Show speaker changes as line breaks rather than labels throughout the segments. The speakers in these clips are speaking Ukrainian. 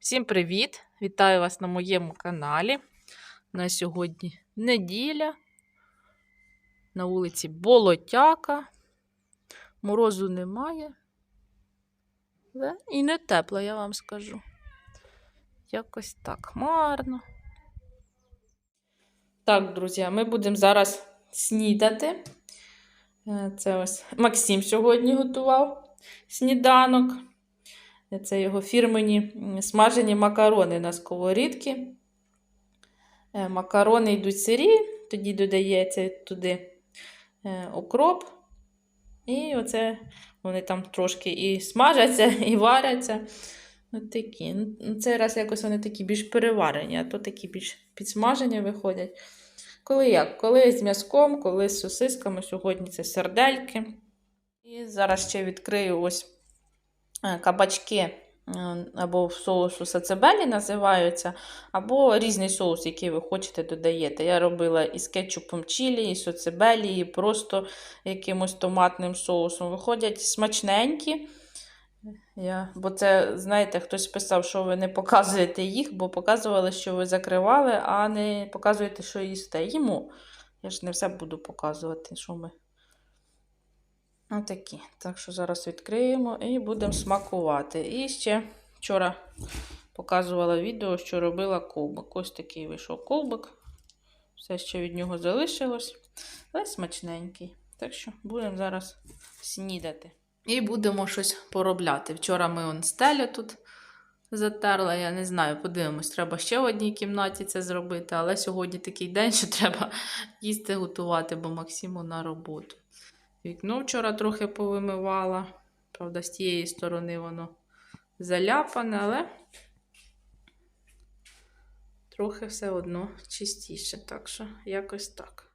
Всім привіт! Вітаю вас на моєму каналі. На сьогодні неділя. На вулиці Болотяка. Морозу немає. І не тепло, я вам скажу. Якось так хмарно. Так, друзі, ми будемо зараз снідати. Е, Це ось Максим сьогодні готував сніданок. Це його фірмені смажені макарони на сковорідці. Е, Макарони йдуть сирі, тоді додається туди е, окроп. І оце вони там трошки і смажаться, і варяться. От такі. Цей раз якось вони такі більш переварені, а то такі більш підсмажені виходять. Коли як? Коли з м'язком, коли з сосисками. Сьогодні це сердельки. І зараз ще відкрию ось кабачки е, або соусу сацебелі називаються, або різний соус, який ви хочете, додаєте. Я робила із кетчупом чилі, і соцебелі, і просто якимось томатним соусом. Виходять смачненькі. Я, бо це, знаєте, хтось писав, що ви не показуєте їх, бо показували, що ви закривали, а не показуєте, що їсте. Їмо. Я ж не все буду показувати, що ми. Отакі. Так що зараз відкриємо і будемо смакувати. І ще вчора показувала відео, що робила ковбик. Ось такий вийшов ковбик. Все ще від нього залишилось. Але смачненький. Так що будемо зараз снідати. І будемо щось поробляти. Вчора ми он стелю тут затерла. Я не знаю, подивимось, треба ще в одній кімнаті це зробити, але сьогодні такий день, що треба їсти готувати, бо Максиму на роботу. Вікно вчора трохи повимивала. Правда, з тієї сторони воно заляпане, але трохи все одно чистіше. Так що якось так.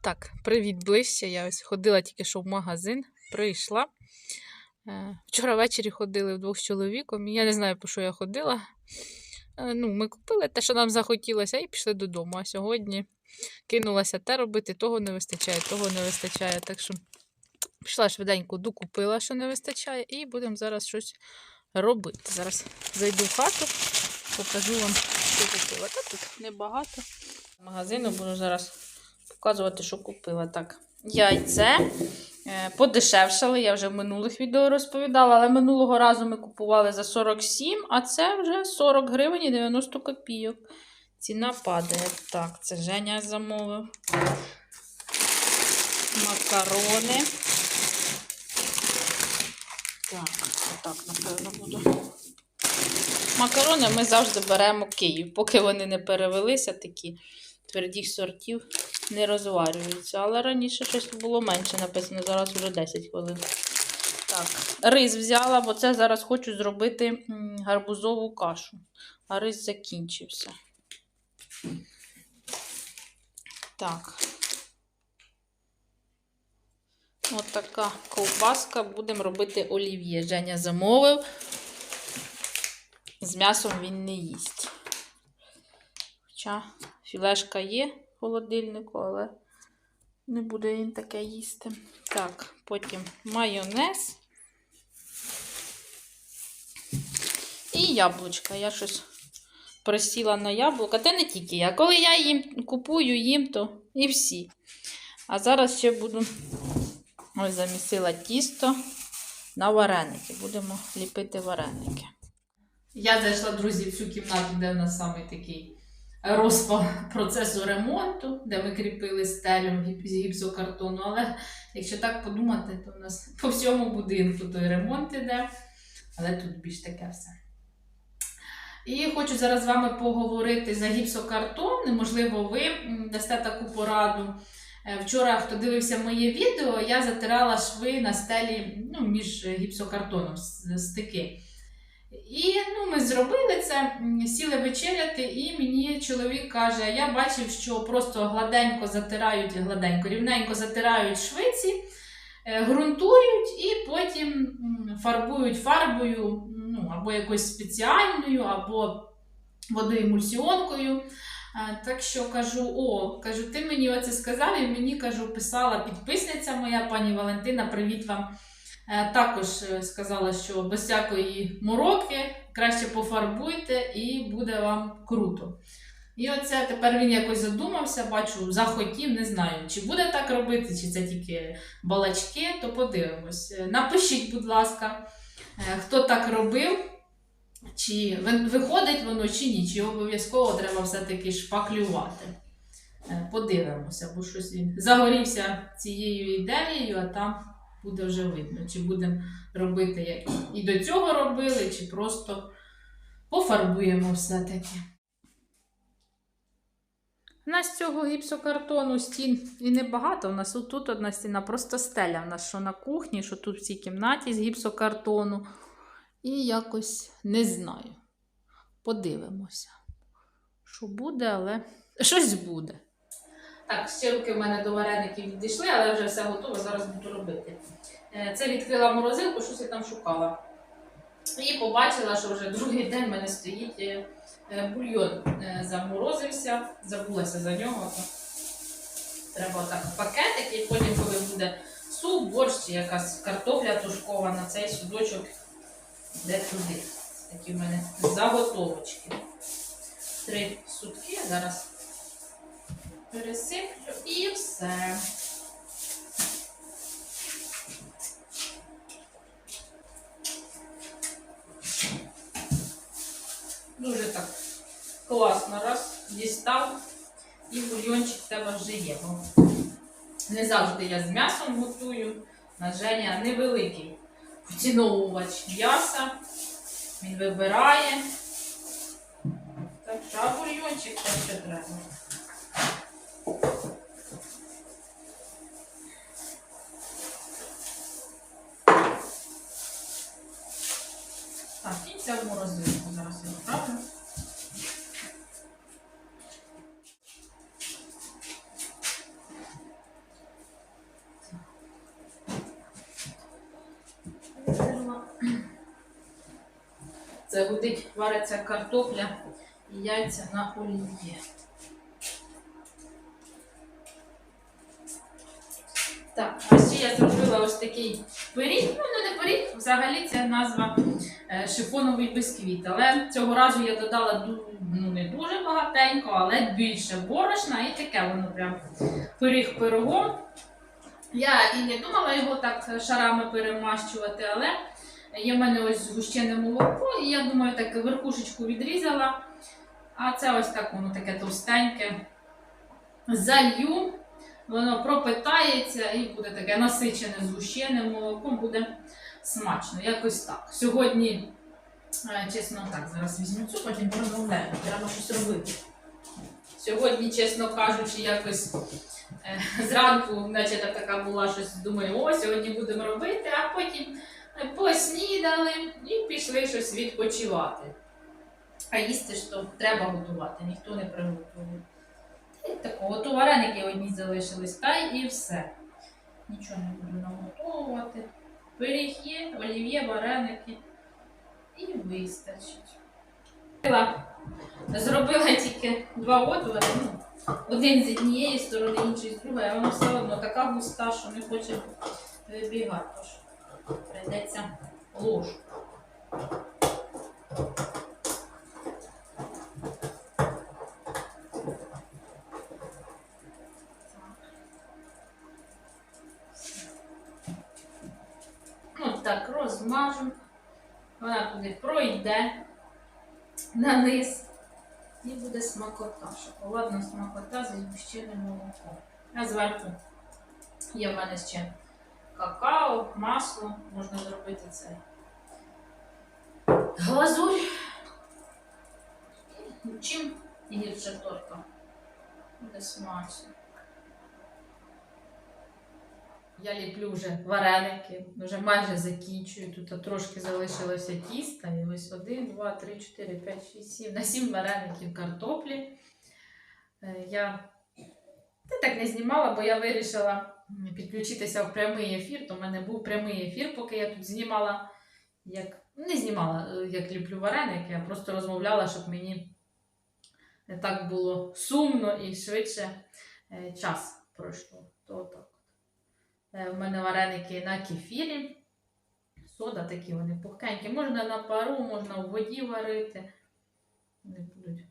Так, привіт ближче. Я ось ходила тільки що в магазин, прийшла. Е, Вчора ввечері ходили вдвох з чоловіком, і я не знаю, по що я ходила. Е, Ну, ми купили те, що нам захотілося, і пішли додому. А сьогодні кинулася те робити, того не вистачає, того не вистачає. Так що пішла швиденько, докупила, що не вистачає, і будемо зараз щось робити. Зараз зайду в хату, покажу вам, що купила. Та тут небагато. Магазину буду зараз показувати, що купила. Так, яйце. Е, Подешевшали, я вже в минулих відео розповідала, але минулого разу ми купували за 47, а це вже 40 гривень і 90 копійок. Ціна падає. Так, це Женя замовив. Макарони. Так, отак, напевно, буду. Макарони ми завжди беремо Київ, поки вони не перевелися, такі твердих сортів не розварюються. Але раніше щось було менше написано, зараз вже 10 хвилин. Так, рис взяла, бо це зараз хочу зробити гарбузову кашу. А рис закінчився. Так. От така ковбаска. Будемо робити олів'є. Женя замовив. З м'ясом він не їсть. Хоча філешка є в холодильнику, але не буде він таке їсти. Так, потім майонез. І яблучка. Я щось присіла на яблука. Та не тільки я. Коли я їм купую їм, то і всі. А зараз ще буду ось замісила тісто на вареники. Будемо ліпити вареники. Я зайшла, друзі, в цю кімнату, де в нас саме такий розпал процесу ремонту, де ми кріпили стелю з гіпсокартону. Але якщо так подумати, то у нас по всьому будинку той ремонт іде. Але тут більш таке все. І хочу зараз з вами поговорити за гіпсокартон. Можливо, ви дасте таку пораду. Е, Вчора, хто дивився моє відео, я затирала шви на стелі ну, між гіпсокартоном стики. І ну, ми зробили це, сіли вечеряти, і мені чоловік каже: я бачив, що просто гладенько затирають, гладенько, рівненько затирають швиці, е, ґрунтують і потім фарбують фарбою, ну, або якоюсь спеціальною, або водоемульсіонкою. Е, Так що кажу, о, кажу, ти мені оце сказав, і мені кажу, писала підписниця моя, пані Валентина, привіт вам. Е, Також е, сказала, що без всякої мороки краще пофарбуйте і буде вам круто. І оце тепер він якось задумався, бачу, захотів, не знаю, чи буде так робити, чи це тільки балачки, то подивимось. Е, Напишіть, будь ласка, е, хто так робив, чи виходить воно, чи ні, чи обов'язково треба все-таки шпаклювати. Е, Подивимося, бо щось він загорівся цією ідеєю, а там буде вже видно, чи будемо робити, як і до цього робили, чи просто пофарбуємо все-таки. У нас цього гіпсокартону стін і небагато. У нас тут одна стіна, просто стеля. У нас що на кухні, що тут в цій кімнаті з гіпсокартону. І якось не знаю. Подивимося, що буде, але щось буде. Так, ще руки в мене до вареників відійшли, але вже все готово, зараз буду робити. Е, Це відкрила морозилку, щось я там шукала. І побачила, що вже другий день в мене стоїть е, бульйон е, заморозився, забулася за нього. Треба отак пакетик, і потім, коли буде суп, борщ чи якась картопля тушкована, цей судочок йде туди. Такі в мене заготовочки. Три сутки зараз пересиплю і все. Дуже так класно раз дістав і бульйончик в тебе вже є. Бо Не завжди я з м'ясом готую. На Женя невеликий поціновувач м'яса. Він вибирає. Так а бульйончик те, що треба. Так, і це в морозилку Гудить, вариться картопля і яйця на олії. Так, а ще я зробила ось такий пиріг. Ну, не, пиріг, взагалі це назва е, шифоновий бісквіт. Але цього разу я додала ну, не дуже багатенько, але більше борошна і таке воно прям пиріг пирогом. Я і не думала його так шарами перемащувати, але є в мене ось згущене молоко, і я думаю, так верхушечку відрізала. А це ось так воно таке товстеньке. Залью, воно пропитається і буде таке насичене згущеним молоком, буде смачно. Якось так. Сьогодні, е, чесно так, зараз візьму цю, потім розмовляю. Треба щось робити. Сьогодні, чесно кажучи, якось е, зранку, наче така була щось, думаю, о, сьогодні будемо робити, а потім поснідали і пішли щось відпочивати. А їсти ж то треба готувати, ніхто не приготує. Та й такого, то вареники одні залишились, та і все. Нічого не буду наготовувати. Пиріг є, олів'є, вареники. І вистачить. Зробила- тільки два отвори. Ну, один з однієї сторони, інший з другої, а воно все одно така густа, що не хоче вибігати. Прийдеться ложку. Ну так, розмажу. Вона туди пройде на низ. І буде смакота. Шоколадна смакота з згущеним молоком. А зверху є в мене ще какао, масло. Можна зробити це. Глазурь. Чим гірша торта? Буде смачно. Я ліплю вже вареники, вже майже закінчую. Тут трошки залишилося тіста. І ось один, два, три, чотири, п'ять, шість, сім. На сім вареників картоплі. Е, Я та так не знімала, бо я вирішила підключитися в прямий ефір. То в мене був прямий ефір, поки я тут знімала. Як... Не знімала, е, як ліплю вареники, я просто розмовляла, щоб мені не так було сумно і швидше е, час пройшло. То так. Е, В мене вареники на кефірі. сода такі вони пухкенькі. Можна на пару, можна в воді варити. Вони будуть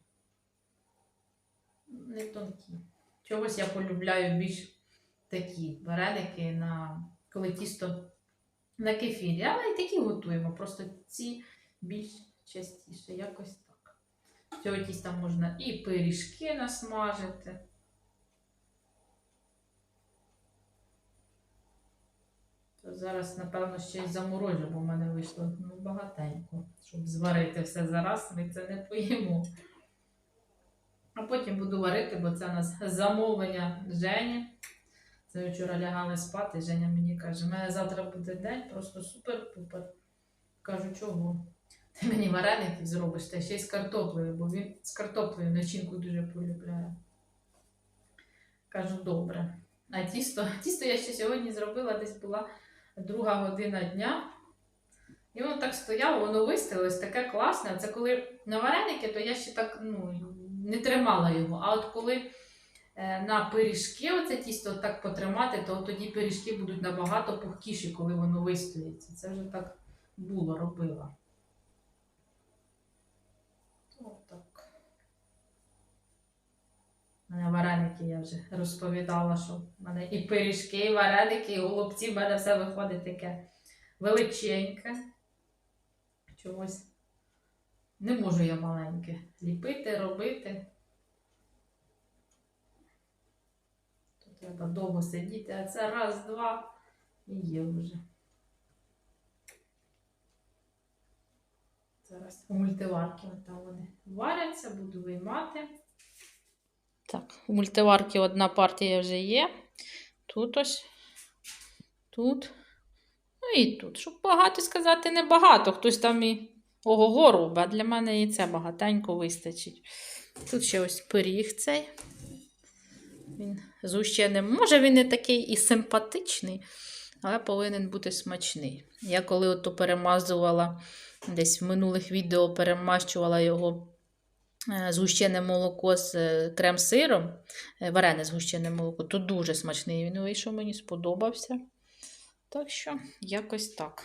не тонкі. Чогось я полюбляю більш такі вареники, на, коли тісто на кефірі. Але і такі готуємо. Просто ці більш частіше. Якось так. Цього тіста можна і пиріжки насмажити. То зараз, напевно, ще й заморожу, бо в мене вийшло ну, багатенько. Щоб зварити все зараз, ми це не поїмо. А потім буду варити, бо це у нас замовлення Жені. Це вчора лягали спати. Женя мені каже, у мене завтра буде день, просто супер-пупер. Кажу, чого? Ти мені вареників зробиш, та ще й з картоплею, бо він з картоплею начинку дуже полюбляє. Кажу, добре. А тісто, тісто я ще сьогодні зробила, десь була друга година дня. І воно так стояло, воно вистелилось, таке класне. Це коли на вареники, то я ще так ну, не тримала його. А от коли на пиріжки оце тісто так потримати, то тоді пиріжки будуть набагато пухкіші, коли воно вистоїться. Це вже так було, робила. Отак. У мене вареники я вже розповідала, що в мене і пиріжки, і вареники, і голубці, в мене все виходить таке величеньке. Чогось не можу я маленьке ліпити, робити. Треба довго сидіти, а це раз, два і є вже. Зараз у мультиварки там вони варяться, буду виймати. Так, у мультиварки одна партія вже є. Тут ось, тут. Ну і тут. Щоб багато сказати, не багато. Хтось там і ого-го робить, а для мене і це багатенько вистачить. Тут ще ось пиріг цей. Він згущеним. Може, він не такий і симпатичний, але повинен бути смачний. Я коли ото перемазувала, десь в минулих відео перемащувала його е, згущене молоко з е, крем-сиром, е, варене згущене молоко, то дуже смачний він вийшов, мені сподобався. Так що, якось так.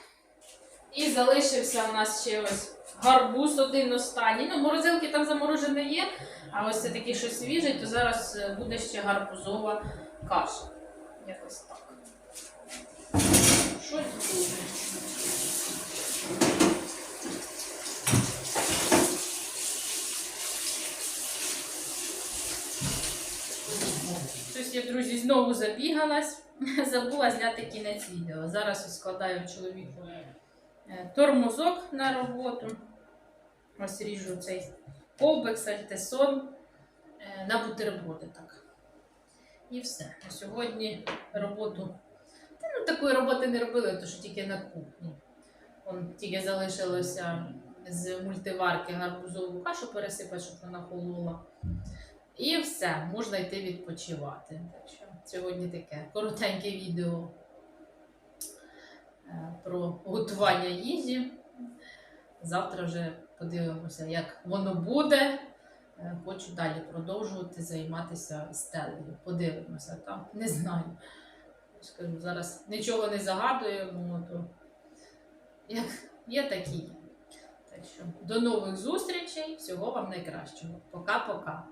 І залишився у нас ще ось гарбуз один останній. Ну, морозилки там заморожене є, а ось це такий щось свіжий, то зараз е, буде ще гарбузова каша. Якось так. Щось буде. Щось я, друзі, знову забігалась. Забула зняти кінець відео. Зараз складаю чоловіку е, тормозок на роботу. Ось ріжу цей ковбик, сальтесон е, на бутерброди так. І все. Сьогодні роботу. Та ну такої роботи не робили, то що тільки на кухні. Он тільки залишилося з мультиварки гарбузову кашу пересипати, щоб вона холола. І все, можна йти відпочивати. Так що сьогодні таке коротеньке відео е, про готування їжі. Завтра вже подивимося, як воно буде. Е, Хочу далі продовжувати займатися стелею. Подивимося там, не знаю. Скажу, зараз нічого не загадуємо, то як є, такі. Так що до нових зустрічей, всього вам найкращого. Пока-пока.